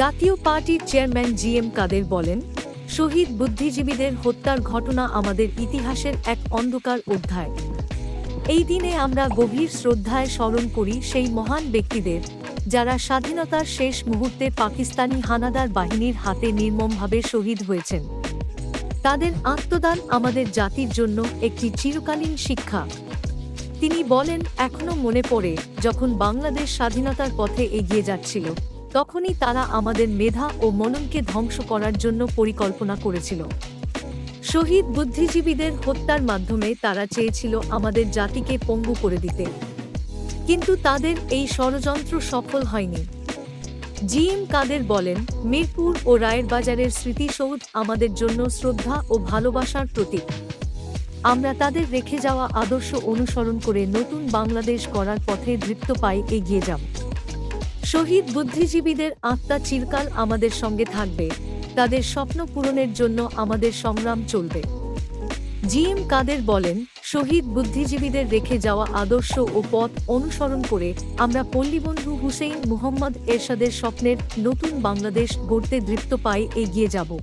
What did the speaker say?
জাতীয় পার্টির chairman G M কাদের বলেন, শহীদ বুদ্ধিজীবীদের হত্যার ঘটনা আমাদের ইতিহাসের এক অন্ধকার অধ্যায়। এই দিনে আমরা গভীর শ্রদ্ধায় স্মরণ করি সেই মহান ব্যক্তিদের, যারা স্বাধীনতার শেষ মুহূর্তে পাকিস্তানি হানাদার বাহিনীর হাতে নির্মমভাবে শহীদ হয়েছেন। তাদের আত্মদান আমাদের জাতির জন্য একটি চিরকালীন শিক্ষা। তিনি বলেন এখনও মনে পড়ে যখন বাংলাদেশ স্বাধীনতার পথে এগিয়ে যাচ্ছিল। তখনই তারা আমাদের মেধা ও মননকে ধ্বংস করার জন্য পরিকল্পনা করেছিল। শহীদ বুদ্ধিজীবীদের হত্যার মাধ্যমে তারা চেয়েছিল আমাদের জাতিকে পঙ্গু করে দিতে। কিন্তু তাদের এই ষড়যন্ত্র সফল হয়নি। জি এম কাদের বলেন, মিরপুর ও রায়ের বাজারের স্মৃতিসৌধ আমাদের জন্য শ্রদ্ধা ও ভালোবাসার প্রতীক। আমরা তাদের রেখে যাওয়া আদর্শ অনুসরণ করে নতুন বাংলাদেশ গড়ার পথে দৃপ্ত পাই এগিয়ে যাব। শহীদ বুদ্ধিজীবীদের আত্মা চিরকাল আমাদের সঙ্গে থাকবে। তাদের স্বপ্ন পূরণের জন্য আমাদের সংগ্রাম চলবে। জি এম কাদের বলেন, শহীদ বুদ্ধিজীবীদের রেখে যাওয়া আদর্শ ও পথ অনুসরণ করে আমরা পল্লীবন্ধু হুসেইন মুহম্মদ এরশাদের স্বপ্নের নতুন বাংলাদেশ গড়তে দৃপ্ত পাই এগিয়ে যাব।